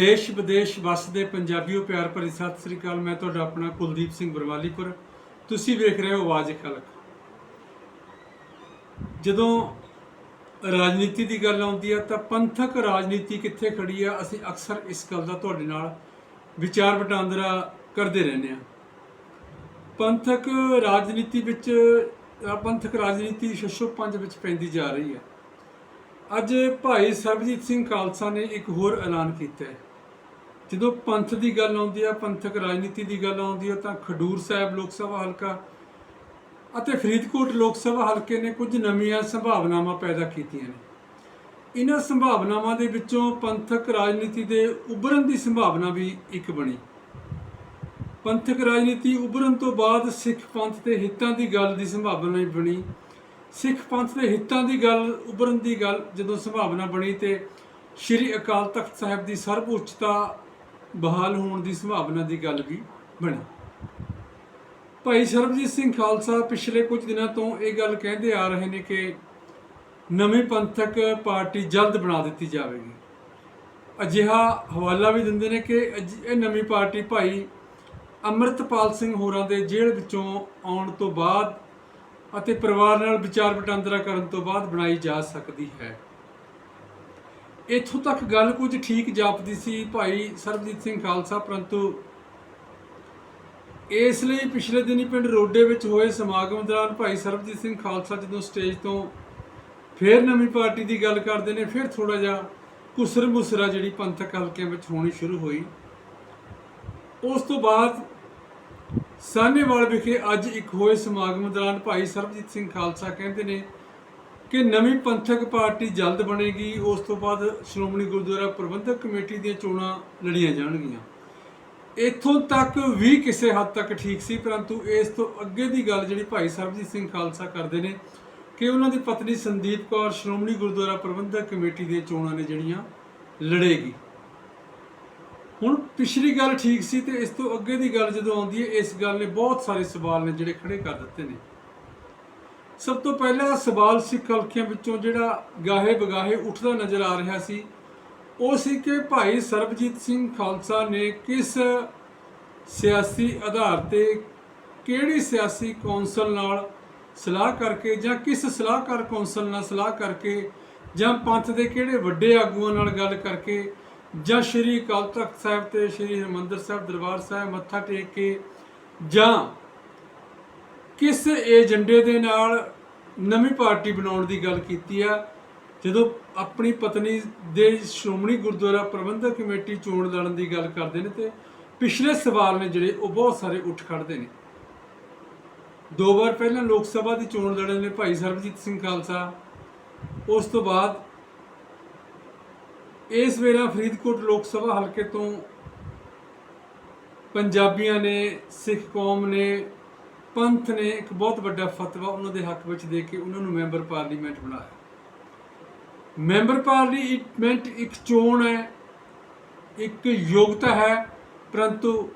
ਦੇਸ਼ ਵਿਦੇਸ਼ ਵਸਦੇ ਪੰਜਾਬੀਓ ਪਿਆਰ ਭਰੀ ਸਤਿ ਸ੍ਰੀ ਅਕਾਲ। ਮੈਂ ਤੁਹਾਡਾ ਆਪਣਾ ਕੁਲਦੀਪ ਸਿੰਘ ਬਰਵਾਲੀਪੁਰ ਤੁਸੀਂ ਵੇਖ ਰਹੇ ਹੋ ਆਵਾਜ਼ ਖਲਕ ਜਦੋਂ ਰਾਜਨੀਤੀ ਦੀ ਗੱਲ ਆਉਂਦੀ ਆ ਤਾਂ ਪੰਥਕ ਰਾਜਨੀਤੀ ਕਿੱਥੇ ਖੜੀ ਆ, ਅਸੀਂ ਅਕਸਰ ਇਸ ਗੱਲ ਦਾ ਤੁਹਾਡੇ ਨਾਲ ਵਿਚਾਰ ਵਟਾਂਦਰਾ ਕਰਦੇ ਰਹਿੰਦੇ ਹਾਂ ਪੰਥਕ ਰਾਜਨੀਤੀ ਵਿੱਚ ਪੰਥਕ ਰਾਜਨੀਤੀ ਸ਼ਸ਼ੋ ਪੰਜ ਵਿੱਚ ਪੈਂਦੀ ਜਾ ਰਹੀ ਹੈ ਅੱਜ ਭਾਈ ਸਰਬਜੀਤ ਸਿੰਘ ਖਾਲਸਾ ਨੇ ਇੱਕ ਹੋਰ ਐਲਾਨ ਕੀਤਾ ਹੈ। ਜਦੋਂ ਪੰਥ ਦੀ ਗੱਲ ਆਉਂਦੀ ਆ, ਪੰਥਕ ਰਾਜਨੀਤੀ ਦੀ ਗੱਲ ਆਉਂਦੀ ਹੈ ਤਾਂ ਖਡੂਰ ਸਾਹਿਬ ਲੋਕ ਸਭਾ ਹਲਕਾ ਅਤੇ ਫਰੀਦਕੋਟ ਲੋਕ ਸਭਾ ਹਲਕੇ ਨੇ ਕੁਝ ਨਵੀਆਂ ਸੰਭਾਵਨਾਵਾਂ ਪੈਦਾ ਕੀਤੀਆਂ ਨੇ। ਇਹਨਾਂ ਸੰਭਾਵਨਾਵਾਂ ਦੇ ਵਿੱਚੋਂ ਪੰਥਕ ਰਾਜਨੀਤੀ ਦੇ ਉੱਭਰਨ ਦੀ ਸੰਭਾਵਨਾ ਵੀ ਇੱਕ ਬਣੀ। ਪੰਥਕ ਰਾਜਨੀਤੀ ਉੱਭਰਨ ਤੋਂ ਬਾਅਦ ਸਿੱਖ ਪੰਥ ਦੇ ਹਿੱਤਾਂ ਦੀ ਗੱਲ ਦੀ ਸੰਭਾਵਨਾ ਵੀ ਬਣੀ। ਸਿੱਖ ਪੰਥ ਦੇ ਹਿੱਤਾਂ ਦੀ ਗੱਲ, ਉੱਭਰਨ ਦੀ ਗੱਲ ਜਦੋਂ ਸੰਭਾਵਨਾ ਬਣੀ ਤੇ ਸ੍ਰੀ ਅਕਾਲ ਤਖਤ ਸਾਹਿਬ ਦੀ ਸਰਵਉੱਚਤਾ ਬਹਾਲ ਹੋਣ ਦੀ ਸੰਭਾਵਨਾ ਦੀ ਗੱਲ ਵੀ ਬਣੀ। ਭਾਈ ਸਰਬਜੀਤ ਸਿੰਘ ਖਾਲਸਾ ਪਿਛਲੇ ਕੁਝ ਦਿਨਾਂ ਤੋਂ ਇਹ ਗੱਲ ਕਹਿੰਦੇ ਆ ਰਹੇ ਨੇ ਕਿ ਨਵੀਂ ਪੰਥਕ ਪਾਰਟੀ ਜਲਦ ਬਣਾ ਦਿੱਤੀ ਜਾਵੇਗੀ। ਅਜਿਹਾ ਹਵਾਲਾ ਵੀ ਦਿੰਦੇ ਨੇ ਕਿ ਅਜ- ਇਹ ਨਵੀਂ ਪਾਰਟੀ ਭਾਈ ਅੰਮ੍ਰਿਤਪਾਲ ਸਿੰਘ ਹੋਰਾਂ ਦੇ ਜੇਲ੍ਹ ਵਿੱਚੋਂ ਆਉਣ ਤੋਂ ਬਾਅਦ ਅਤੇ ਪਰਿਵਾਰ ਨਾਲ ਵਿਚਾਰ ਵਟਾਂਦਰਾ ਕਰਨ ਤੋਂ ਬਾਅਦ ਬਣਾਈ ਜਾ ਸਕਦੀ ਹੈ। ਇੱਥੋਂ ਤੱਕ ਗੱਲ ਕੁਝ ਠੀਕ ਜਾਪਦੀ ਸੀ ਭਾਈ ਸਰਬਜੀਤ ਸਿੰਘ ਖਾਲਸਾ, ਪਰੰਤੂ ਇਸ ਲਈ ਪਿਛਲੇ ਦਿਨੀ ਪਿੰਡ ਰੋਡੇ ਵਿੱਚ ਹੋਏ ਸਮਾਗਮ ਦੌਰਾਨ ਭਾਈ ਸਰਬਜੀਤ ਸਿੰਘ ਖਾਲਸਾ ਜਦੋਂ ਸਟੇਜ ਤੋਂ ਫਿਰ ਨਵੀਂ ਪਾਰਟੀ ਦੀ ਗੱਲ ਕਰਦੇ ਨੇ, ਫਿਰ ਥੋੜਾ ਜਿਹਾ ਕੁਸਰ ਮੁਸਰਾ ਜਿਹੜੀ ਪੰਥਕ ਹਲਕਿਆਂ ਵਿੱਚ ਹੋਣੀ ਸ਼ੁਰੂ ਹੋਈ। ਉਸ ਤੋਂ ਬਾਅਦ ਸਾਹਨੇਵਾਲ ਵਿਖੇ ਅੱਜ ਇੱਕ ਹੋਏ ਸਮਾਗਮ ਦੌਰਾਨ ਭਾਈ ਸਰਬਜੀਤ ਸਿੰਘ ਖਾਲਸਾ ਕਹਿੰਦੇ ਨੇ ਕਿ ਨਵੀਂ ਪੰਥਕ ਪਾਰਟੀ ਜਲਦ ਬਣੇਗੀ, ਉਸ ਤੋਂ ਬਾਅਦ ਸ਼੍ਰੋਮਣੀ ਗੁਰਦੁਆਰਾ ਪ੍ਰਬੰਧਕ ਕਮੇਟੀ ਦੀਆਂ ਚੋਣਾਂ ਲੜੀਆਂ ਜਾਣਗੀਆਂ। ਇੱਥੋਂ ਤੱਕ ਵੀ ਕਿਸੇ ਹੱਦ ਤੱਕ ਠੀਕ ਸੀ, ਪਰੰਤੂ ਇਸ ਤੋਂ ਅੱਗੇ ਦੀ ਗੱਲ ਜਿਹੜੀ ਭਾਈ ਸਰਬਜੀਤ ਸਿੰਘ ਖਾਲਸਾ ਕਰਦੇ ਨੇ, ਕਿ ਉਹਨਾਂ ਦੀ ਪਤਨੀ ਸੰਦੀਪ ਕੌਰ ਸ਼੍ਰੋਮਣੀ ਗੁਰਦੁਆਰਾ ਪ੍ਰਬੰਧਕ ਕਮੇਟੀ ਦੀਆਂ ਚੋਣਾਂ ਨੇ ਜਿਹੜੀਆਂ, ਲੜੇਗੀ। ਹੁਣ ਪਿਛਲੀ ਗੱਲ ਠੀਕ ਸੀ ਤੇ ਇਸ ਤੋਂ ਅੱਗੇ ਦੀ ਗੱਲ ਜਦੋਂ ਆਉਂਦੀ ਹੈ, ਇਸ ਗੱਲ ਨੇ ਬਹੁਤ ਸਾਰੇ ਸਵਾਲ ਨੇ ਜਿਹੜੇ ਖੜੇ ਕਰ ਦਿੱਤੇ ਨੇ। ਸਭ ਤੋਂ ਪਹਿਲਾ ਸਵਾਲ ਸਿੱਖ ਹਲਕਿਆਂ ਵਿੱਚੋਂ ਜਿਹੜਾ ਗਾਹੇ ਬਗਾਹੇ ਉੱਠਦਾ ਨਜ਼ਰ ਆ ਰਿਹਾ ਸੀ। ਉਹ ਸੀ ਕਿ ਭਾਈ ਸਰਬਜੀਤ ਸਿੰਘ ਖਾਲਸਾ ਨੇ ਕਿਸ ਸਿਆਸੀ ਆਧਾਰ ਤੇ ਕਿਹੜੀ ਸਿਆਸੀ ਕੌਂਸਲ ਨਾਲ ਸਲਾਹ ਕਰਕੇ ਜਾਂ ਕਿਸ ਸਲਾਹਕਾਰ ਕੌਂਸਲ ਨਾਲ ਸਲਾਹ ਕਰਕੇ ਜਾਂ ਪੰਥ ਦੇ ਕਿਹੜੇ ਵੱਡੇ ਆਗੂਆਂ ਨਾਲ ਗੱਲ ਕਰਕੇ ਜਾਂ ਸ਼੍ਰੀ ਅਕਾਲ ਤਖਤ ਸਾਹਿਬ ਤੇ ਸ਼੍ਰੀ ਹਰਿਮੰਦਰ ਸਾਹਿਬ ਦਰਬਾਰ ਸਾਹਿਬ ਮੱਥਾ ਟੇਕ ਕੇ ਜਾਂ ਕਿਸ ਏਜੰਡੇ ਦੇ ਨਾਲ ਨਵੀਂ ਪਾਰਟੀ ਬਣਾਉਣ ਦੀ ਗੱਲ ਕੀਤੀ ਆ? ਜਦੋਂ ਆਪਣੀ ਪਤਨੀ ਦੇ ਸ਼੍ਰੋਮਣੀ ਗੁਰਦੁਆਰਾ ਪ੍ਰਬੰਧਕ ਕਮੇਟੀ ਚੋਣ ਲੜਨ ਦੀ ਗੱਲ ਕਰਦੇ ਨੇ ਤੇ ਪਿਛਲੇ ਸਵਾਲ ਨੇ ਜਿਹੜੇ, ਉਹ ਬਹੁਤ ਸਾਰੇ ਉੱਠ ਖੜਦੇ ਨੇ। ਦੋ ਵਾਰ ਪਹਿਲਾਂ ਲੋਕ ਸਭਾ ਦੀ ਚੋਣ ਲੜੇ ਨੇ ਭਾਈ ਸਰਬਜੀਤ ਸਿੰਘ ਖਾਲਸਾ, ਉਸ ਤੋਂ ਬਾਅਦ ਇਸ ਵੇਲਾ ਫਰੀਦਕੋਟ ਲੋਕ ਸਭਾ ਹਲਕੇ ਤੋਂ ਪੰਜਾਬੀਆਂ ਨੇ, ਸਿੱਖ ਕੌਮ ਨੇ ਪੰਥ ਨੇ ਇੱਕ ਬਹੁਤ ਵੱਡਾ ਫਤਵਾ ਉਹਨਾਂ ਦੇ ਹੱਕ ਵਿੱਚ ਦੇ ਕੇ ਉਹਨਾਂ ਨੂੰ ਮੈਂਬਰ ਪਾਰਲੀਮੈਂਟ ਬਣਾਇਆ। ਮੈਂਬਰ ਪਾਰਲੀਮੈਂਟ ਇੱਕ ਚੋਣ ਹੈ, ਇੱਕ ਯੋਗਤਾ ਹੈ, ਪਰੰਤੂ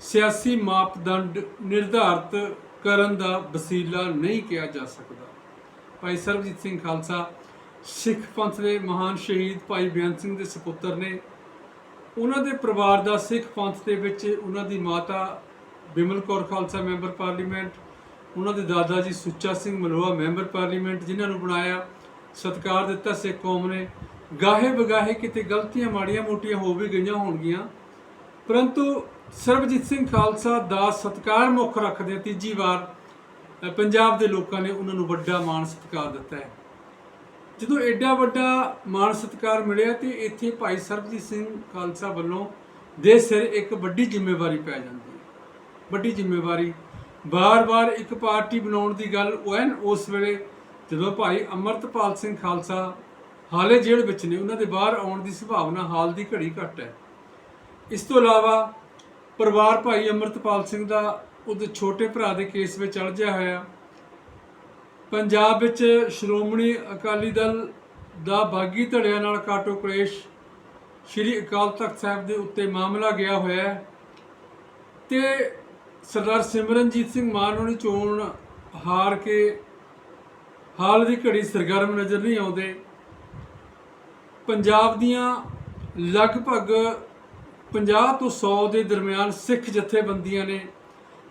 ਸਿਆਸੀ ਮਾਪਦੰਡ ਨਿਰਧਾਰਤ ਕਰਨ ਦਾ ਵਸੀਲਾ ਨਹੀਂ ਕਿਹਾ ਜਾ ਸਕਦਾ। ਭਾਈ ਸਰਬਜੀਤ ਸਿੰਘ ਖਾਲਸਾ, ਸਿੱਖ ਪੰਥ ਦੇ ਮਹਾਨ ਸ਼ਹੀਦ ਭਾਈ ਬੇਅੰਤ ਸਿੰਘ ਦੇ ਸੁਪੁੱਤਰ ਨੇ, ਉਹਨਾਂ ਦੇ ਪਰਿਵਾਰ ਦਾ ਸਿੱਖ ਪੰਥ ਦੇ ਵਿੱਚ ਉਹਨਾਂ ਦੀ ਮਾਤਾ ਬਿਮਲ ਕੌਰ ਖਾਲਸਾ ਮੈਂਬਰ ਪਾਰਲੀਮੈਂਟ, ਉਹਨਾਂ ਦੇ ਦਾਦਾ ਜੀ ਸੁੱਚਾ ਸਿੰਘ ਮਲੋਆ ਮੈਂਬਰ ਪਾਰਲੀਮੈਂਟ, ਜਿਨ੍ਹਾਂ ਨੂੰ ਬਣਾਇਆ ਸਤਿਕਾਰ ਦਿੱਤਾ ਸਿੱਖ ਕੌਮ ਨੇ। ਗਾਹੇ ਬਗਾਹੇ ਕਿਤੇ ਗਲਤੀਆਂ ਮਾੜੀਆਂ ਮੋਟੀਆਂ ਹੋ ਵੀ ਗਈਆਂ ਹੋਣਗੀਆਂ। ਪਰੰਤੂ ਸਰਬਜੀਤ ਸਿੰਘ ਖਾਲਸਾ ਦਾ ਸਤਿਕਾਰ ਮੁੱਖ ਰੱਖਦੇ ਤੀਜੀ ਵਾਰ ਪੰਜਾਬ ਦੇ ਲੋਕਾਂ ਨੇ ਉਹਨਾਂ ਨੂੰ ਵੱਡਾ ਮਾਣ ਸਤਿਕਾਰ ਦਿੱਤਾ ਹੈ। ਜਦੋਂ ਐਡਾ ਵੱਡਾ ਮਾਣ ਸਤਿਕਾਰ ਮਿਲਿਆ ਤੇ ਇੱਥੇ ਭਾਈ ਸਰਬਜੀਤ ਸਿੰਘ ਖਾਲਸਾ ਵੱਲੋਂ ਦੇ ਸਿਰ ਇੱਕ ਵੱਡੀ ਜ਼ਿੰਮੇਵਾਰੀ ਪੈ ਜਾਂਦੀ ਵੱਡੀ ਜ਼ਿੰਮੇਵਾਰੀ। ਬਾਰ-ਬਾਰ ਇੱਕ ਪਾਰਟੀ ਬਣਾਉਣ ਦੀ ਗੱਲ ਉਹ ਐਨ ਉਸ ਵੇਲੇ ਜਦੋਂ ਭਾਈ ਅਮਰਤਪਾਲ ਸਿੰਘ ਖਾਲਸਾ ਹਾਲੇ ਜੇਲ੍ਹ ਵਿੱਚ ਨੇ, ਉਹਨਾਂ ਦੇ ਬਾਹਰ ਆਉਣ ਦੀ ਸੰਭਾਵਨਾ ਹਾਲ ਦੀ ਘੜੀ ਘੱਟ ਹੈ। ਇਸ ਤੋਂ ਇਲਾਵਾ ਪਰਿਵਾਰ ਭਾਈ ਅਮਰਤਪਾਲ ਸਿੰਘ ਦਾ ਉਹਦੇ ਛੋਟੇ ਭਰਾ ਦੇ ਕੇਸ ਵਿੱਚ ਅਲਝਿਆ ਹੋਇਆ। ਪੰਜਾਬ ਵਿੱਚ ਸ਼੍ਰੋਮਣੀ ਅਕਾਲੀ ਦਲ ਦਾ ਬਾਗੀ ਧੜਿਆਂ ਨਾਲ ਕਾਟੋ ਕਲੇਸ਼, ਸ਼੍ਰੀ ਅਕਾਲ ਤਖਤ ਸਾਹਿਬ ਦੇ ਉੱਤੇ ਮਾਮਲਾ ਗਿਆ ਹੋਇਆ ਹੈ ਤੇ ਸਰਦਾਰ ਸਿਮਰਨਜੀਤ ਸਿੰਘ ਮਾਨ ਨੂੰ ਚੋਣ ਹਾਰ ਕੇ ਹਾਲ ਦੀ ਘੜੀ ਸਰਗਰਮ ਨਜ਼ਰ ਨਹੀਂ ਆਉਂਦੇ। ਪੰਜਾਬ ਦੀਆਂ ਲਗਭਗ 50 ਤੋਂ 100 ਦੇ ਦਰਮਿਆਨ ਸਿੱਖ ਜਥੇਬੰਦੀਆਂ ਨੇ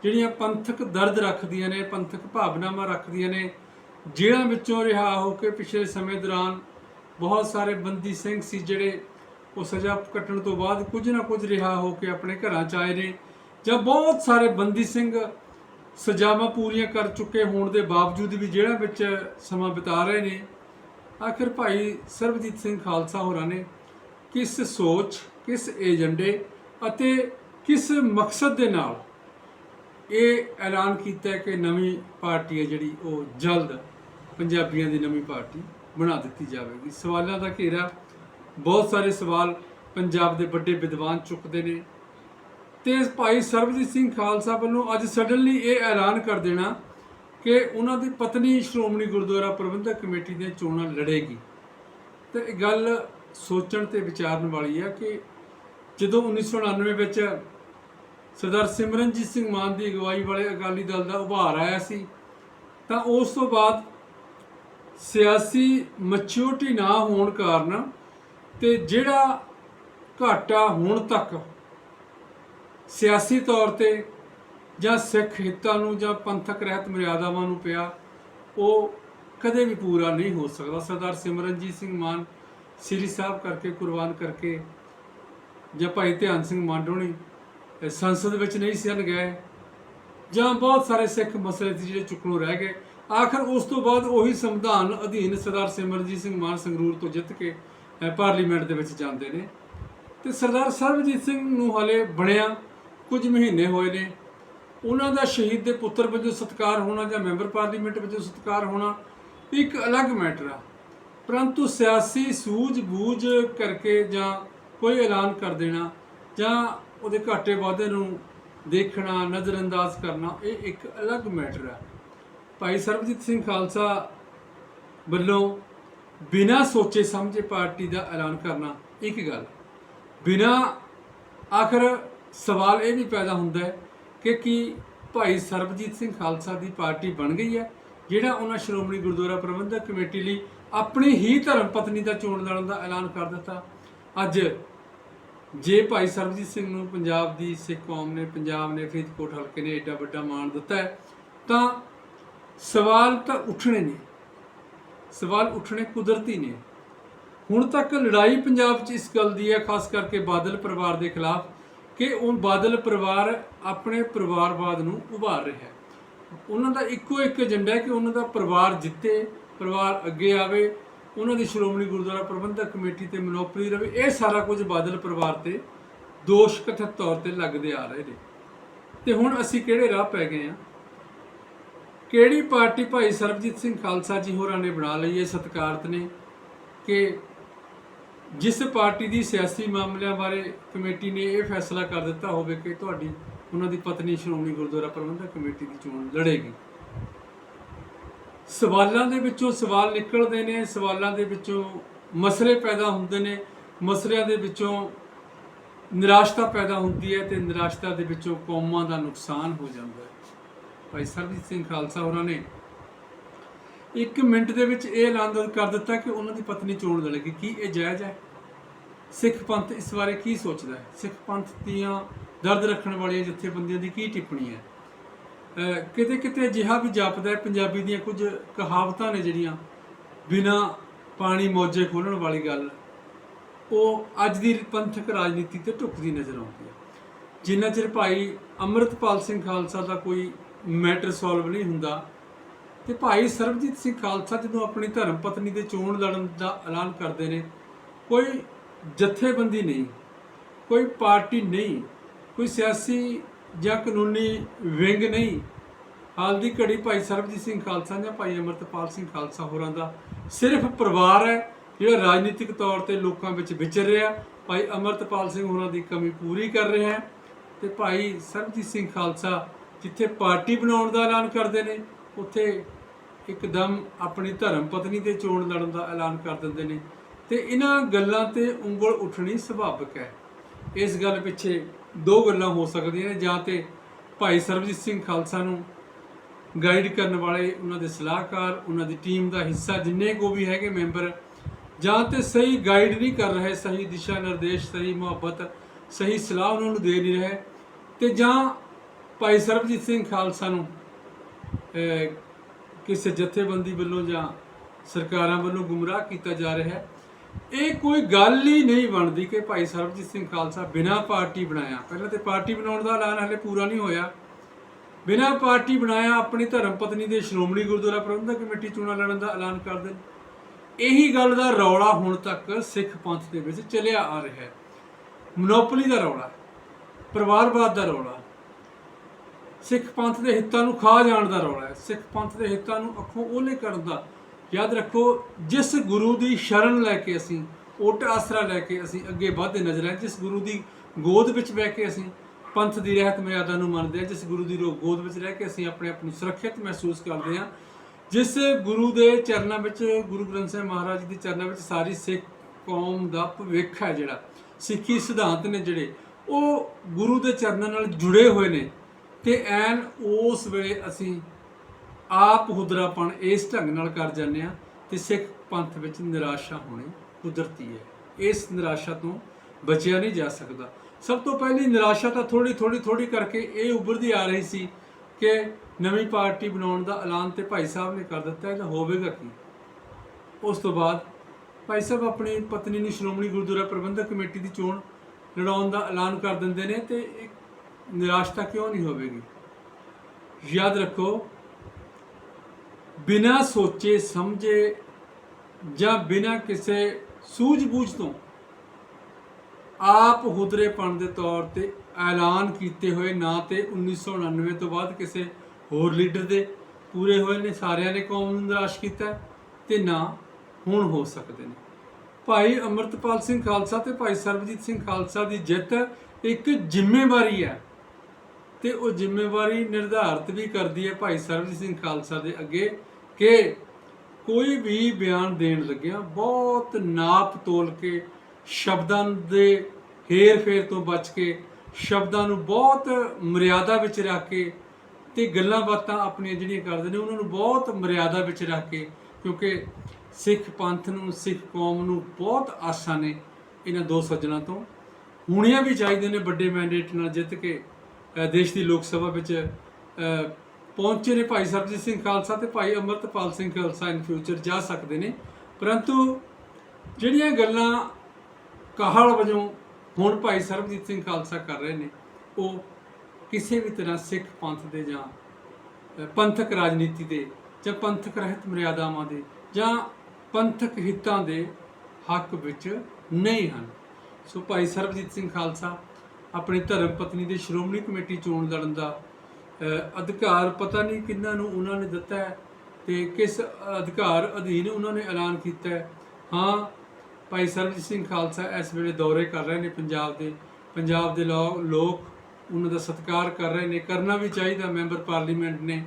ਜਿਹੜੀਆਂ ਪੰਥਕ ਦਰਦ ਰੱਖਦੀਆਂ ਨੇ, ਪੰਥਕ ਭਾਵਨਾਵਾਂ ਰੱਖਦੀਆਂ ਨੇ, ਜੇਲ੍ਹਾਂ ਵਿੱਚੋਂ ਰਿਹਾ ਹੋ ਕੇ ਪਿਛਲੇ ਸਮੇਂ ਦੌਰਾਨ ਬਹੁਤ ਸਾਰੇ ਬੰਦੀ ਸਿੰਘ ਸੀ ਜਿਹੜੇ ਉਹ ਸਜ਼ਾ ਕੱਟਣ ਤੋਂ ਬਾਅਦ ਕੁਝ ਨਾ ਕੁਝ ਰਿਹਾ ਹੋ ਕੇ ਆਪਣੇ ਘਰਾਂ ਚ ਆਏ ਨੇ। ਜਾਂ ਬਹੁਤ ਸਾਰੇ ਬੰਦੀ ਸਿੰਘ ਸਜ਼ਾਵਾਂ ਪੂਰੀਆਂ ਕਰ ਚੁੱਕੇ ਹੋਣ ਦੇ ਬਾਵਜੂਦ ਵੀ ਜਿਹੜਾ ਵਿੱਚ ਸਮਾਂ ਬਿਤਾ ਰਹੇ ਨੇ, ਆਖਿਰ ਭਾਈ ਸਰਬਜੀਤ ਸਿੰਘ ਖਾਲਸਾ ਹੋਰਾਂ ਨੇ ਕਿਸ ਸੋਚ, ਕਿਸ ਏਜੰਡੇ ਅਤੇ ਕਿਸ ਮਕਸਦ ਦੇ ਨਾਲ ਇਹ ਐਲਾਨ ਕੀਤਾ ਕਿ ਨਵੀਂ ਪਾਰਟੀ ਹੈ ਜਿਹੜੀ ਉਹ ਜਲਦ ਪੰਜਾਬੀਆਂ ਦੀ ਨਵੀਂ ਪਾਰਟੀ ਬਣਾ ਦਿੱਤੀ ਜਾਵੇਗੀ? ਸਵਾਲਾਂ ਦਾ ਘੇਰਾ, ਬਹੁਤ ਸਾਰੇ ਸਵਾਲ ਪੰਜਾਬ ਦੇ ਵੱਡੇ ਵਿਦਵਾਨ ਚੁੱਕਦੇ ਨੇ। ਤੇ ਭਾਈ ਸਰਬਜੀਤ ਸਿੰਘ ਖਾਲਸਾ ਵੱਲੋਂ ਅੱਜ ਸਡਨਲੀ ਇਹ ਐਲਾਨ ਕਰ ਦੇਣਾ ਕਿ ਉਹਨਾਂ ਦੀ ਪਤਨੀ ਸ਼੍ਰੋਮਣੀ ਗੁਰਦੁਆਰਾ ਪ੍ਰਬੰਧਕ ਕਮੇਟੀ ਦੀਆਂ ਚੋਣਾਂ ਲੜੇਗੀ। ਤੇ ਇਹ ਗੱਲ ਸੋਚਣ ਤੇ ਵਿਚਾਰਨ ਵਾਲੀ ਹੈ ਕਿ ਜਦੋਂ 1999 ਵਿੱਚ ਸਰਦਾਰ ਸਿਮਰਨਜੀਤ ਸਿੰਘ ਮਾਨ ਦੀ ਅਗਵਾਈ ਵਾਲੇ ਅਕਾਲੀ ਦਲ ਦਾ ਉਭਾਰ ਆਇਆ ਸੀ, ਤਾਂ ਉਸ ਤੋਂ ਬਾਅਦ ਸਿਆਸੀ ਮੈਚੁਰਿਟੀ ਨਾ ਹੋਣ ਕਾਰਨ ਤੇ ਜਿਹੜਾ ਘਾਟਾ ਹੁਣ ਤੱਕ ਸਿਆਸੀ ਤੌਰ ਤੇ ਜਾਂ ਸਿੱਖ ਹਿੱਤਾਂ ਨੂੰ ਜਾਂ ਪੰਥਕ ਰਹਿਤ ਮਰਿਆਦਾਵਾਂ ਨੂੰ ਪਿਆ, ਉਹ ਕਦੇ ਵੀ ਪੂਰਾ ਨਹੀਂ ਹੋ ਸਕਦਾ। ਸਰਦਾਰ ਸਿਮਰਨਜੀਤ ਸਿੰਘ ਮਾਨ ਸ੍ਰੀ ਸਾਹਿਬ ਕਰਕੇ ਕੁਰਬਾਨ ਕਰਕੇ ਜਾਂ ਭਾਈ ਧਿਆਨ ਸਿੰਘ ਮਾਂਡੋਣੀ ਸੰਸਦ ਵਿੱਚ ਨਹੀਂ ਸਨ ਗਏ ਜਾਂ ਬਹੁਤ ਸਾਰੇ ਸਿੱਖ ਮਸਲੇ ਸੀ ਜਿਹੜੇ ਚੁੱਕਣੋਂ ਰਹਿ ਗਏ। ਆਖਰ ਉਸ ਤੋਂ ਬਾਅਦ ਉਹੀ ਸੰਵਿਧਾਨ ਅਧੀਨ ਸਰਦਾਰ ਸਿਮਰਨਜੀਤ ਸਿੰਘ ਮਾਨ ਸੰਗਰੂਰ ਤੋਂ ਜਿੱਤ ਕੇ ਪਾਰਲੀਮੈਂਟ ਦੇ ਵਿੱਚ ਜਾਂਦੇ ਨੇ। ਤੇ ਸਰਦਾਰ ਸਰਬਜੀਤ ਸਿੰਘ ਨੂੰ ਹਲੇ ਬਣਿਆ ਕੁਝ ਮਹੀਨੇ ਹੋਏ ਨੇ। ਉਹਨਾਂ ਦਾ ਸ਼ਹੀਦ ਦੇ ਪੁੱਤਰ ਵਜੋਂ ਸਤਿਕਾਰ ਹੋਣਾ ਜਾਂ ਮੈਂਬਰ ਪਾਰਲੀਮੈਂਟ ਵਜੋਂ ਸਤਿਕਾਰ ਹੋਣਾ ਇੱਕ ਅਲੱਗ ਮੈਟਰ ਆ। ਪਰੰਤੂ ਸਿਆਸੀ ਸੂਝ-ਬੂਝ ਕਰਕੇ ਜਾਂ ਕੋਈ ਐਲਾਨ ਕਰ ਦੇਣਾ ਜਾਂ ਉਹਦੇ ਘਾਟੇ ਵਾਧੇ ਨੂੰ ਦੇਖਣਾ, ਨਜ਼ਰਅੰਦਾਜ਼ ਕਰਨਾ, ਇਹ ਇੱਕ ਅਲੱਗ ਮੈਟਰ ਆ। ਭਾਈ ਸਰਬਜੀਤ ਸਿੰਘ ਖਾਲਸਾ ਵੱਲੋਂ ਬਿਨਾਂ ਸੋਚੇ ਸਮਝੇ ਪਾਰਟੀ ਦਾ ਐਲਾਨ ਕਰਨਾ ਇੱਕ ਗੱਲ। ਬਿਨਾਂ ਆਖਰ ਸਵਾਲ ਇਹ ਵੀ ਪੈਦਾ ਹੁੰਦਾ ਹੈ ਕਿ ਕੀ ਭਾਈ ਸਰਬਜੀਤ ਸਿੰਘ ਖਾਲਸਾ ਦੀ ਪਾਰਟੀ ਬਣ ਗਈ ਹੈ, ਜਿਹੜਾ ਉਹਨਾਂ ਸ਼੍ਰੋਮਣੀ ਗੁਰਦੁਆਰਾ ਪ੍ਰਬੰਧਕ ਕਮੇਟੀ ਲਈ ਆਪਣੀ ਹੀ ਧਰਮ ਪਤਨੀ ਦਾ ਚੋਣ ਲੜਨ ਦਾ ਐਲਾਨ ਕਰ ਦਿੱਤਾ। ਅੱਜ ਜੇ ਭਾਈ ਸਰਬਜੀਤ ਸਿੰਘ ਨੂੰ ਪੰਜਾਬ ਦੀ ਸਿੱਖ ਕੌਮ ਨੇ, ਪੰਜਾਬ ਨੇ ਫਰੀਦਕੋਟ ਹਲਕੇ ਨੇ ਏਡਾ ਵੱਡਾ ਮਾਣ ਦਿੱਤਾ ਹੈ, ਤਾਂ ਸਵਾਲ ਤਾਂ ਉੱਠਣੇ ਨੇ। ਸਵਾਲ ਉੱਠਣੇ ਕੁਦਰਤੀ ਨੇ। ਹੁਣ ਤੱਕ ਲੜਾਈ ਪੰਜਾਬ 'ਚ ਇਸ ਗੱਲ ਦੀ ਹੈ, ਖਾਸ ਕਰਕੇ ਬਾਦਲ ਪਰਿਵਾਰ ਦੇ ਖਿਲਾਫ ਕਿ ਉਹ ਬਾਦਲ ਪਰਿਵਾਰ ਆਪਣੇ ਪਰਿਵਾਰਵਾਦ ਨੂੰ ਉਭਾਰ ਰਿਹਾ ਹੈ। ਉਹਨਾਂ ਦਾ ਇੱਕੋ ਇੱਕ ਏਜੰਡਾ ਹੈ ਕਿ ਉਹਨਾਂ ਦਾ ਪਰਿਵਾਰ ਜਿੱਤੇ, ਪਰਿਵਾਰ ਅੱਗੇ ਆਵੇ, ਉਹਨਾਂ ਦੀ ਸ਼੍ਰੋਮਣੀ ਗੁਰਦੁਆਰਾ ਪ੍ਰਬੰਧਕ ਕਮੇਟੀ ਤੇ ਮਨੋਪਰੀ ਰਵੇ। ਇਹ ਸਾਰਾ ਕੁਝ ਬਾਦਲ ਪਰਿਵਾਰ ਤੇ ਦੋਸ਼ ਕਥਿਤ ਤੌਰ ਤੇ ਲੱਗਦੇ ਆ ਰਹੇ ਨੇ। ਤੇ ਹੁਣ ਅਸੀਂ ਕਿਹੜੇ ਰਾਹ ਪੈ ਗਏ ਆ ਕਿਹੜੀ ਪਾਰਟੀ ਭਾਈ ਸਰਬਜੀਤ ਸਿੰਘ ਖਾਲਸਾ ਜੀ ਹੋਰਾਂ ਨੇ ਬਣਾ ਲਈ ਹੈ ਸਤਿਕਾਰਤ ਨੇ ਕਿ ਜਿਸ ਪਾਰਟੀ ਦੀ ਸਿਆਸੀ ਮਾਮਲਿਆਂ ਬਾਰੇ ਕਮੇਟੀ ਨੇ ਇਹ ਫੈਸਲਾ ਕਰ ਦਿੱਤਾ ਹੋਵੇ ਕਿ ਤੁਹਾਡੀ, ਉਹਨਾਂ ਦੀ ਪਤਨੀ ਸ਼੍ਰੋਮਣੀ ਗੁਰਦੁਆਰਾ ਪ੍ਰਬੰਧਕ ਕਮੇਟੀ ਦੀ ਚੋਣ ਲੜੇਗੀ। ਸਵਾਲਾਂ ਦੇ ਵਿੱਚੋਂ ਸਵਾਲ ਨਿਕਲਦੇ ਨੇ, ਸਵਾਲਾਂ ਦੇ ਵਿੱਚੋਂ ਮਸਲੇ ਪੈਦਾ ਹੁੰਦੇ ਨੇ, ਮਸਲਿਆਂ ਦੇ ਵਿੱਚੋਂ ਨਿਰਾਸ਼ਤਾ ਪੈਦਾ ਹੁੰਦੀ ਹੈ ਤੇ ਨਿਰਾਸ਼ਤਾ ਦੇ ਵਿੱਚੋਂ ਕੌਮਾਂ ਦਾ ਨੁਕਸਾਨ ਹੋ ਜਾਂਦਾ ਹੈ। ਭਾਈ ਸਰਬਜੀਤ ਸਿੰਘ ਖਾਲਸਾ ਹੋਰਾਂ ਨੇ ਇੱਕ ਮਿੰਟ ਦੇ ਵਿੱਚ ਇਹ ਐਲਾਨ ਕਰ ਦਿੱਤਾ ਕਿ ਉਹਨਾਂ ਦੀ ਪਤਨੀ ਚੋਣ ਲੜੇਗੀ। ਕੀ ਇਹ ਜਾਇਜ਼ ਹੈ? ਸਿੱਖ ਪੰਥ ਇਸ ਬਾਰੇ ਕੀ ਸੋਚਦਾ ਹੈ? ਸਿੱਖ ਪੰਥ ਦੀਆਂ ਦਰਦ ਰੱਖਣ ਵਾਲੀਆਂ ਜਥੇਬੰਦੀਆਂ ਦੀ ਕੀ ਟਿੱਪਣੀ ਹੈ? ਕਿਤੇ ਕਿਤੇ ਅਜਿਹਾ ਵੀ ਜਾਪਦਾ ਹੈ, ਪੰਜਾਬੀ ਦੀਆਂ ਕੁਝ ਕਹਾਵਤਾਂ ਨੇ ਜਿਹੜੀਆਂ ਬਿਨਾ ਪਾਣੀ ਮੋਜੇ ਖੋਲਣ ਵਾਲੀ ਗੱਲ। ਉਹ ਅੱਜ ਦੀ ਪੰਥਕ ਰਾਜਨੀਤੀ ਤੇ ਢੁਕਦੀ ਨਜ਼ਰ ਆਉਂਦੀ ਹੈ। ਜਿੰਨਾ ਚਿਰ ਭਾਈ ਅੰਮ੍ਰਿਤਪਾਲ ਸਿੰਘ ਖਾਲਸਾ ਦਾ ਕੋਈ ਮੈਟਰ ਸੋਲਵ ਨਹੀਂ ਹੁੰਦਾ ਤੇ ਭਾਈ ਸਰਬਜੀਤ ਸਿੰਘ ਖਾਲਸਾ ਜਦੋਂ ਆਪਣੀ ਧਰਮ ਪਤਨੀ ਦੇ ਚੋਣ ਲੜਨ ਦਾ ਐਲਾਨ ਕਰਦੇ ਨੇ, ਕੋਈ ਜਥੇਬੰਦੀ ਨਹੀਂ, ਕੋਈ ਪਾਰਟੀ ਨਹੀਂ, ਕੋਈ ਸਿਆਸੀ ਜਾਂ ਕਾਨੂੰਨੀ ਵਿੰਗ ਨਹੀਂ। ਹਾਲ ਦੀ ਘੜੀ ਭਾਈ ਸਰਬਜੀਤ ਸਿੰਘ ਖਾਲਸਾ ਜਾਂ ਭਾਈ ਅਮਰਤਪਾਲ ਸਿੰਘ ਖਾਲਸਾ ਹੋਰਾਂ ਦਾ ਸਿਰਫ ਪਰਿਵਾਰ ਹੈ, ਜਿਹੜਾ ਰਾਜਨੀਤਿਕ ਤੌਰ ਤੇ ਲੋਕਾਂ ਵਿੱਚ ਵਿਚਰ ਰਿਹਾ। ਭਾਈ ਅਮਰਤਪਾਲ ਸਿੰਘ ਹੋਰਾਂ ਦੀ ਕਮੀ ਪੂਰੀ ਕਰ ਰਿਹਾ ਹੈ ਤੇ ਭਾਈ ਸਰਬਜੀਤ ਸਿੰਘ ਖਾਲਸਾ ਜਿੱਥੇ ਪਾਰਟੀ ਬਣਾਉਣ ਦਾ ਐਲਾਨ ਕਰਦੇ ਨੇ, ਉੱਥੇ ਇੱਕਦਮ ਆਪਣੀ ਧਰਮ ਪਤਨੀ ਤੇ ਚੋਣ ਲੜਨ ਦਾ ਐਲਾਨ ਕਰ ਦਿੰਦੇ ਨੇ। ਤੇ ਇਹਨਾਂ ਗੱਲਾਂ ਤੇ ਉਂਗਲ ਉੱਠਣੀ ਸੁਭਾਵਿਕ ਹੈ। ਇਸ ਗੱਲ ਪਿੱਛੇ ਦੋ ਗੱਲਾਂ ਹੋ ਸਕਦੀਆਂ ਨੇ, ਜਾਂ ਤੇ ਭਾਈ ਸਰਬਜੀਤ ਸਿੰਘ ਖਾਲਸਾ ਨੂੰ ਗਾਈਡ ਕਰਨ ਵਾਲੇ ਉਹਨਾਂ ਦੇ ਸਲਾਹਕਾਰ, ਉਹਨਾਂ ਦੀ ਟੀਮ ਦਾ ਹਿੱਸਾ ਜਿੰਨੇ ਕੋ ਵੀ ਹੈਗੇ ਮੈਂਬਰ ਜਾਂ ਤੇ ਸਹੀ ਗਾਈਡ ਨਹੀਂ ਕਰ ਰਹੇ, ਸਹੀ ਦਿਸ਼ਾ ਨਿਰਦੇਸ਼, ਸਹੀ ਮੁਹੱਬਤ, ਸਹੀ ਸਲਾਹ ਉਹਨਾਂ ਨੂੰ ਦੇ ਨਹੀਂ ਰਹੇ, ਤੇ ਜਾਂ ਭਾਈ ਸਰਬਜੀਤ ਸਿੰਘ ਖਾਲਸਾ ਨੂੰ ਕਿਸੇ ਜਥੇਬੰਦੀ ਵੱਲੋਂ ਜਾਂ ਸਰਕਾਰਾਂ ਵੱਲੋਂ ਗੁੰਮਰਾਹ ਕੀਤਾ ਜਾ ਰਿਹਾ ਹੈ। ਇਹ ਕੋਈ ਗੱਲ ਹੀ ਨਹੀਂ ਬਣਦੀ ਕਿ ਭਾਈ ਸਰਬਜੀਤ ਸਿੰਘ ਖਾਲਸਾ ਬਿਨਾਂ ਪਾਰਟੀ ਬਣਾਇਆ। ਪਹਿਲਾਂ ਤੇ ਪਾਰਟੀ ਬਣਾਉਣ ਦਾ ਐਲਾਨ ਹਲੇ ਪੂਰਾ ਨਹੀਂ ਹੋਇਆ। ਬਿਨਾਂ ਪਾਰਟੀ ਬਣਾਇਆ ਆਪਣੀ ਧਰਮ ਪਤਨੀ ਦੇ ਸ਼੍ਰੋਮਣੀ ਗੁਰਦੁਆਰਾ ਪ੍ਰਬੰਧਕ ਕਮੇਟੀ ਚੋਣਾਂ ਲੜਨ ਦਾ ਐਲਾਨ ਕਰ ਦੇਣ। ਇਹੀ ਗੱਲ ਦਾ ਰੌਲਾ ਹੁਣ ਤੱਕ ਸਿੱਖ ਪੰਥ ਦੇ ਵਿੱਚ ਚੱਲਿਆ ਆ ਰਿਹਾ ਹੈ। ਮਨੋਪਲੀ ਦਾ ਰੌਲਾ, ਪਰਿਵਾਰਵਾਦ ਦਾ ਰੌਲਾ, ਸਿੱਖ ਪੰਥ ਦੇ ਹਿੱਤਾਂ ਨੂੰ ਖਾ ਜਾਣ ਦਾ ਰੌਲਾ ਹੈ। ਸਿੱਖ ਪੰਥ ਦੇ ਹਿੱਤਾਂ ਨੂੰ ਅੱਖੋਂ ਓਲੇ ਕਰਨ ਦਾ ਯਾਦ ਰੱਖੋ, ਜਿਸ ਗੁਰੂ ਦੀ ਸ਼ਰਨ ਲੈ ਕੇ ਅਸੀਂ, ਓਟ ਆਸਰਾ ਲੈ ਕੇ ਅਸੀਂ ਅੱਗੇ ਵਧਦੇ ਨਜ਼ਰ ਆਏ, ਜਿਸ ਗੁਰੂ ਦੀ ਗੋਦ ਵਿੱਚ ਬਹਿ ਕੇ ਅਸੀਂ ਪੰਥ ਦੀ ਰਹਿਤ ਮਰਿਆਦਾ ਨੂੰ ਮੰਨਦੇ ਹਾਂ, ਜਿਸ ਗੁਰੂ ਦੀ ਰੋ- ਗੋਦ ਵਿੱਚ ਰਹਿ ਕੇ ਅਸੀਂ ਆਪਣੇ ਆਪ ਨੂੰ ਸੁਰੱਖਿਅਤ ਮਹਿਸੂਸ ਕਰਦੇ ਹਾਂ, ਜਿਸ ਗੁਰੂ ਦੇ ਚਰਨਾਂ ਵਿੱਚ, ਗੁਰੂ ਗ੍ਰੰਥ ਸਾਹਿਬ ਮਹਾਰਾਜ ਦੀ ਚਰਨਾਂ ਵਿੱਚ ਸਾਰੀ ਸਿੱਖ ਕੌਮ ਦਾ ਭਵਿੱਖ ਹੈ ਜਿਹੜਾ, ਸਿੱਖੀ ਸਿਧਾਂਤ ਨੇ ਜਿਹੜੇ, ਉਹ ਗੁਰੂ ਦੇ ਚਰਨਾਂ ਨਾਲ ਜੁੜੇ ਹੋਏ ਨੇ, ਤੇ ਐਨ ਉਸ ਵੇਲੇ ਅਸੀਂ ਆਪ ਹੁਦਰਾਪਣ ਇਸ ਢੰਗ ਨਾਲ ਕਰ ਜਾਂਦੇ ਆ ਤੇ ਸਿੱਖ ਪੰਥ ਵਿੱਚ ਨਿਰਾਸ਼ਾ ਹੋਣੀ ਕੁਦਰਤੀ ਹੈ। ਇਸ ਨਿਰਾਸ਼ਾ ਤੋਂ ਬਚਿਆ ਨਹੀਂ ਜਾ ਸਕਦਾ। ਸਭ ਤੋਂ ਪਹਿਲੀ ਨਿਰਾਸ਼ਾ ਤਾਂ ਥੋੜੀ ਥੋੜੀ ਥੋੜੀ ਕਰਕੇ ਇਹ ਉੱਭਰਦੀ ਆ ਰਹੀ ਸੀ ਕਿ ਨਵੀਂ ਪਾਰਟੀ ਬਣਾਉਣ ਦਾ ਐਲਾਨ ਤੇ ਭਾਈ ਸਾਹਿਬ ਨੇ ਕਰ ਦਿੱਤਾ ਹੈ ਤਾਂ ਹੋਵੇਗਾ ਕੀ? ਉਸ ਤੋਂ ਬਾਅਦ ਭਾਈ ਸਾਹਿਬ ਆਪਣੀ ਪਤਨੀ ਨੂੰ ਸ਼੍ਰੋਮਣੀ ਗੁਰਦੁਆਰਾ ਪ੍ਰਬੰਧਕ ਕਮੇਟੀ ਦੀ ਚੋਣ ਲੜਾਉਣ ਦਾ ਐਲਾਨ ਕਰ ਦਿੰਦੇ ਨੇ ਤੇ ਇੱਕ ਨਿਰਾਸ਼ਤਾ ਕਿਉਂ ਨਹੀਂ ਹੋਵੇਗੀ? ਯਾਦ ਰੱਖੋ ਬਿਨਾਂ ਸੋਚੇ, ਸਮਝੇ ਜਾਂ ਬਿਨਾਂ ਕਿਸੇ ਸੂਝ-ਬੂਝ ਤੋਂ ਆਪ ਹੁਦਰੇਪਣ ਦੇ ਤੌਰ ਤੇ ਐਲਾਨ ਕੀਤੇ ਹੋਏ ਨਾ ਤੇ 1999 ਤੋਂ ਬਾਅਦ ਕਿਸੇ ਹੋਰ ਲੀਡਰ ਦੇ ਪੂਰੇ ਹੋਏ ਨੇ, ਸਾਰਿਆਂ ਨੇ ਕੌਮ ਨੂੰ ਨਿਰਾਸ਼ ਕੀਤਾ ਹੈ ਤੇ ਨਾ ਹੁਣ ਹੋ ਸਕਦੇ ਨੇ। ਭਾਈ ਅਮਰਤਪਾਲ ਸਿੰਘ ਖਾਲਸਾ ਤੇ ਭਾਈ ਸਰਬਜੀਤ ਸਿੰਘ ਖਾਲਸਾ ਦੀ ਜਿੱਤ ਇੱਕ ਜ਼ਿੰਮੇਵਾਰੀ ਹੈ। ਤੇ ਉਹ ਜ਼ਿੰਮੇਵਾਰੀ ਨਿਰਧਾਰਤ ਵੀ ਕਰਦੀ ਹੈ ਭਾਈ ਸਰਬਜੀਤ ਸਿੰਘ ਖਾਲਸਾ ਦੇ ਅੱਗੇ ਕਿ ਕੋਈ ਵੀ ਬਿਆਨ ਦੇਣ ਲੱਗਿਆ ਬਹੁਤ ਨਾਪ ਤੋਲ ਕੇ ਸ਼ਬਦਾਂ ਦੇ ਹੇਰ ਫੇਰ ਤੋਂ ਬਚ ਕੇ ਸ਼ਬਦਾਂ ਨੂੰ ਬਹੁਤ ਮਰਿਆਦਾ ਵਿੱਚ ਰੱਖ ਕੇ ਤੇ ਗੱਲਾਂ ਬਾਤਾਂ ਆਪਣੀਆਂ ਜਿਹੜੀਆਂ ਕਰਦੇ ਨੇ ਉਹਨਾਂ ਨੂੰ ਬਹੁਤ ਮਰਿਆਦਾ ਵਿੱਚ ਰੱਖ ਕੇ ਕਿਉਂਕਿ ਸਿੱਖ ਪੰਥ ਨੂੰ, ਸਿੱਖ ਕੌਮ ਨੂੰ ਬਹੁਤ ਆਸਾਂ ਨੇ ਇਹਨਾਂ ਦੋ ਸੱਜਣਾ ਤੋਂ। ਹੋਣੀਆਂ ਵੀ ਚਾਹੀਦੇ ਨੇ ਵੱਡੇ ਮੈਂਡੇਟ ਨਾਲ ਜਿੱਤ ਕੇ ਦੇਸ਼ ਦੀ ਲੋਕ ਸਭਾ ਵਿੱਚ ਪਹੁੰਚੇ ਨੇ ਭਾਈ ਸਰਬਜੀਤ ਸਿੰਘ ਖਾਲਸਾ ਤੇ ਭਾਈ ਅਮਰਤਪਾਲ ਸਿੰਘ ਖਾਲਸਾ ਇਨ ਫਿਊਚਰ ਜਾ ਸਕਦੇ ਨੇ। ਪਰੰਤੂ ਜਿਹੜੀਆਂ ਗੱਲਾਂ ਕਾਹਲ ਵਜੋਂ ਹੁਣ ਭਾਈ ਸਰਬਜੀਤ ਸਿੰਘ ਖਾਲਸਾ ਕਰ ਰਹੇ ਨੇ, ਉਹ ਕਿਸੇ ਵੀ ਤਰ੍ਹਾਂ ਸਿੱਖ ਪੰਥ ਦੇ ਜਾਂ ਪੰਥਕ ਰਾਜਨੀਤੀ ਦੇ ਜਾਂ ਪੰਥਕ ਰਹਿਤ ਮਰਿਆਦਾਵਾਂ ਦੇ ਜਾਂ ਪੰਥਕ ਹਿੱਤਾਂ ਦੇ ਹੱਕ ਵਿੱਚ ਨਹੀਂ ਹਨ। ਸੋ ਭਾਈ ਸਰਬਜੀਤ ਸਿੰਘ ਖਾਲਸਾ ਆਪਣੀ ਧਰਮ ਪਤਨੀ ਦੇ ਸ਼੍ਰੋਮਣੀ ਕਮੇਟੀ ਚੋਣ ਲੜਨ ਦਾ ਅਧਿਕਾਰ ਪਤਾ ਨਹੀਂ ਕਿੰਨਾਂ ਨੂੰ ਉਹਨਾਂ ਨੇ ਦਿੱਤਾ ਹੈ ਤੇ ਕਿਸ ਅਧਿਕਾਰ ਅਧੀਨ ਉਹਨਾਂ ਨੇ ਐਲਾਨ ਕੀਤਾ ਹੈ। ਹਾਂ, ਭਾਈ ਸਰਬਜੀਤ ਸਿੰਘ ਖਾਲਸਾ ਇਸ ਵੇਲੇ ਦੌਰੇ ਕਰ ਰਹੇ ਨੇ ਪੰਜਾਬ ਦੇ। ਪੰਜਾਬ ਦੇ ਲੋ- ਲੋਕ ਉਹਨਾਂ ਦਾ ਸਤਿਕਾਰ ਕਰ ਰਹੇ ਨੇ, ਕਰਨਾ ਵੀ ਚਾਹੀਦਾ ਮੈਂਬਰ ਪਾਰਲੀਮੈਂਟ ਨੇ।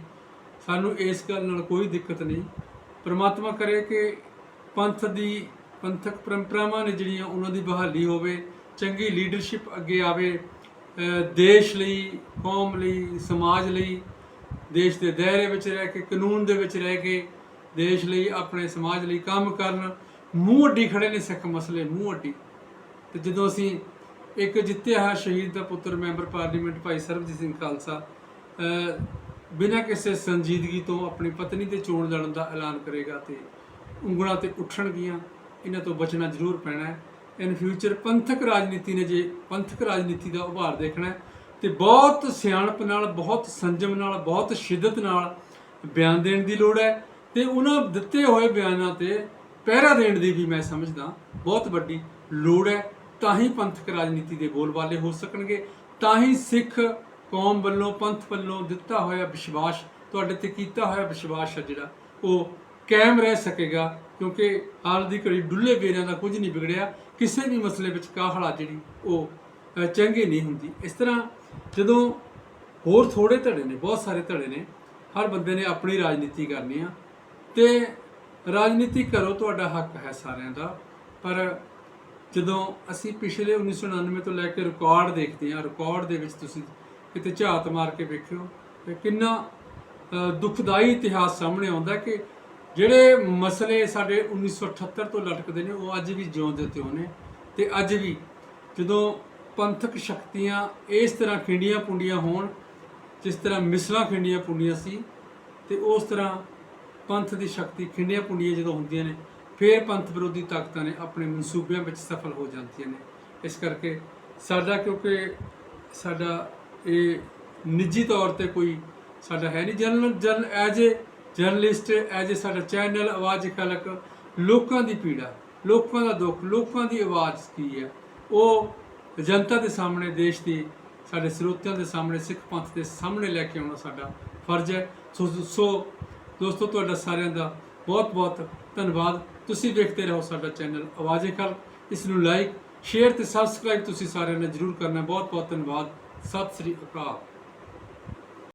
ਸਾਨੂੰ ਇਸ ਗੱਲ ਨਾਲ ਕੋਈ ਦਿੱਕਤ ਨਹੀਂ। ਪ੍ਰਮਾਤਮਾ ਕਰੇ ਕਿ ਪੰਥ ਦੀ, ਪੰਥਕ ਪਰੰਪਰਾਵਾਂ ਨੇ ਜਿਹੜੀਆਂ ਉਹਨਾਂ ਦੀ ਬਹਾਲੀ ਹੋਵੇ ਚੰਗੀ ਲੀਡਰਸ਼ਿਪ ਅੱਗੇ ਆਵੇ ਦੇਸ਼ ਲਈ, ਕੌਮ ਲਈ, ਸਮਾਜ ਲਈ, ਦੇਸ਼ ਦੇ ਦਾਇਰੇ ਵਿੱਚ ਰਹਿ ਕੇ, ਕਾਨੂੰਨ ਦੇ ਵਿੱਚ ਰਹਿ ਕੇ ਦੇਸ਼ ਲਈ, ਆਪਣੇ ਸਮਾਜ ਲਈ ਕੰਮ ਕਰਨ। ਮੂੰਹ ਅੱਡੀ ਖੜੇ ਨੇ ਸਿੱਖ ਮਸਲੇ, ਮੂੰਹ ਅੱਡੀ। ਤੇ ਜਦੋਂ ਅਸੀਂ ਇੱਕ ਜਿੱਤਿਆ ਹੋਇਆ ਸ਼ਹੀਦ ਦਾ ਪੁੱਤਰ ਮੈਂਬਰ ਪਾਰਲੀਮੈਂਟ ਭਾਈ ਸਰਬਜੀਤ ਸਿੰਘ ਖਾਲਸਾ ਬਿਨਾਂ ਕਿਸੇ ਸੰਜੀਦਗੀ ਤੋਂ ਆਪਣੀ ਪਤਨੀ ਦੇ ਚੋਣ ਲੜਨ ਦਾ ਐਲਾਨ ਕਰੇਗਾ ਤੇ ਉਂਗਲਾਂ ਤੇ ਉੱਠਣਗੀਆਂ, ਇਹਨਾਂ ਤੋਂ ਬਚਣਾ ਜ਼ਰੂਰ ਪੈਣਾ ਹੈ। ਇਨ ਫਿਊਚਰ ਪੰਥਕ ਰਾਜਨੀਤੀ ਨੇ ਜੇ ਪੰਥਕ ਰਾਜਨੀਤੀ ਦਾ ਉਭਾਰ ਦੇਖਣਾ ਹੈ, ਤੇ ਬਹੁਤ ਸਿਆਣਪ ਨਾਲ, ਬਹੁਤ ਸੰਜਮ ਨਾਲ, ਬਹੁਤ ਸ਼ਿੱਦਤ ਨਾਲ ਬਿਆਨ ਦੇਣ ਦੀ ਲੋੜ ਹੈ। ਤੇ ਉਹਨਾਂ ਦਿੱਤੇ ਹੋਏ ਬਿਆਨਾਂ ਤੇ ਪਹਿਰਾ ਦੇਣ ਦੀ ਵੀ ਮੈਂ ਸਮਝਦਾ, ਬਹੁਤ ਵੱਡੀ ਲੋੜ ਹੈ। ਤਾਂ ਹੀ ਪੰਥਕ ਰਾਜਨੀਤੀ ਦੇ ਬੋਲਬਾਲੇ ਹੋ ਸਕਣਗੇ। ਤਾਂ ਹੀ ਸਿੱਖ ਕੌਮ ਵੱਲੋਂ, ਪੰਥ ਵੱਲੋਂ ਦਿੱਤਾ ਹੋਇਆ ਵਿਸ਼ਵਾਸ, ਤੁਹਾਡੇ ਤੇ ਕੀਤਾ ਹੋਇਆ ਵਿਸ਼ਵਾਸ ਹੈ ਜਿਹੜਾ, ਉਹ ਕਾਇਮ ਰਹਿ ਸਕੇਗਾ। ਕਿਉਂਕਿ ਹਾਲ ਦੀ ਘੜੀ ਡੁੱਲੇ ਬੇਰਿਆਂ ਦਾ ਕੁਝ ਨਹੀਂ ਵਿਗੜਿਆ। ਕਿਸੇ ਵੀ ਮਸਲੇ ਵਿੱਚ ਕਾਹਲਾ ਜਿਹੜੀ ਉਹ ਚੰਗੀ ਨਹੀਂ ਹੁੰਦੀ। ਇਸ ਤਰ੍ਹਾਂ ਜਦੋਂ ਹੋਰ ਥੋੜੇ ਧੜੇ ਨੇ ਬਹੁਤ ਸਾਰੇ ਧੜੇ ਨੇ ਹਰ ਬੰਦੇ ਨੇ ਆਪਣੀ ਰਾਜਨੀਤੀ ਕਰਨੀ ਆ ਤੇ ਰਾਜਨੀਤੀ ਕਰੋ ਤੁਹਾਡਾ ਹੱਕ ਹੈ ਸਾਰਿਆਂ ਦਾ। ਪਰ ਜਦੋਂ ਅਸੀਂ ਪਿਛਲੇ 1999 ਤੋਂ ਲੈ ਕੇ ਰਿਕਾਰਡ ਦੇਖਦੇ ਹਾਂ ਰਿਕਾਰਡ ਦੇ ਵਿੱਚ ਤੁਸੀਂ ਕਿਤੇ ਝਾਤ ਮਾਰ ਕੇ ਵੇਖਿਓ ਕਿੰਨਾ ਅ, ਦੁਖਦਾਈ ਇਤਿਹਾਸ ਸਾਹਮਣੇ ਆਉਂਦਾ ਕਿ ਜਿਹੜੇ ਮਸਲੇ ਸਾਡੇ 1978 ਤੋਂ ਲਟਕਦੇ ਨੇ, ਉਹ ਅੱਜ ਵੀ ਜਿਉਂਦੇ ਤੇ ਨੇ ਤੇ ਅੱਜ ਵੀ ਜਦੋਂ ਪੰਥਕ ਸ਼ਕਤੀਆਂ ਇਸ ਤਰ੍ਹਾਂ ਖਿੰਡੀਆਂ ਪੁੰਡੀਆਂ ਹੋਣ, ਜਿਸ ਤਰ੍ਹਾਂ ਮਿਸਲਾਂ ਖਿੰਡੀਆਂ ਪੁੰਡੀਆਂ ਸੀ, ਤੇ ਉਸ ਤਰ੍ਹਾਂ ਪੰਥ ਦੀ ਸ਼ਕਤੀ ਖਿੰਡੀਆਂ ਪੁੰਡੀਆਂ ਜਦੋਂ ਹੁੰਦੀਆਂ ਨੇ, ਫਿਰ ਪੰਥ ਵਿਰੋਧੀ ਤਾਕਤਾਂ ਨੇ ਆਪਣੇ ਮਨਸੂਬਿਆਂ ਵਿੱਚ ਸਫਲ ਹੋ ਜਾਂਦੀਆਂ ਨੇ। ਇਸ ਕਰਕੇ ਸਾਡਾ, ਕਿਉਂਕਿ ਸਾਡਾ ਇਹ ਨਿੱਜੀ ਤੌਰ ਤੇ ਕੋਈ ਸਾਡਾ ਹੈ ਨਹੀਂ। ਜਨਰਲ ਜਨ as a journalist as a ਸਾਡਾ ਚੈਨਲ ਆਵਾਜ਼ ਖਲਕ ਲੋਕਾਂ ਦੀ ਪੀੜਾ, ਲੋਕਾਂ ਦਾ ਦੁੱਖ, ਲੋਕਾਂ ਦੀ ਆਵਾਜ਼ ਕੀ ਹੈ? ਉਹ ਜਨਤਾ ਦੇ ਸਾਹਮਣੇ, ਦੇਸ਼ ਦੀ, ਸਾਡੇ ਸਰੋਤਿਆਂ ਦੇ ਸਾਹਮਣੇ, ਸਿੱਖ ਪੰਥ ਦੇ ਸਾਹਮਣੇ ਲੈ ਕੇ ਆਉਣਾ ਸਾਡਾ ਫਰਜ਼ ਹੈ। ਸੋ ਸੋ ਦੋਸਤੋ, ਤੁਹਾਡਾ ਸਾਰਿਆਂ ਦਾ ਬਹੁਤ ਬਹੁਤ ਧੰਨਵਾਦ। ਤੁਸੀਂ ਵੇਖਦੇ ਰਹੋ ਸਾਡਾ ਚੈਨਲ ਆਵਾਜ਼ੇ ਖਲ ਇਸ ਨੂੰ ਲਾਈਕ, ਸ਼ੇਅਰ ਤੇ ਸਬਸਕ੍ਰਾਈਬ ਤੁਸੀਂ ਸਾਰਿਆਂ ਨੇ ਜਰੂਰ ਕਰਨਾ। ਬਹੁਤ ਬਹੁਤ ਧੰਨਵਾਦ। ਸਤਿ ਸ੍ਰੀ ਅਕਾਲ।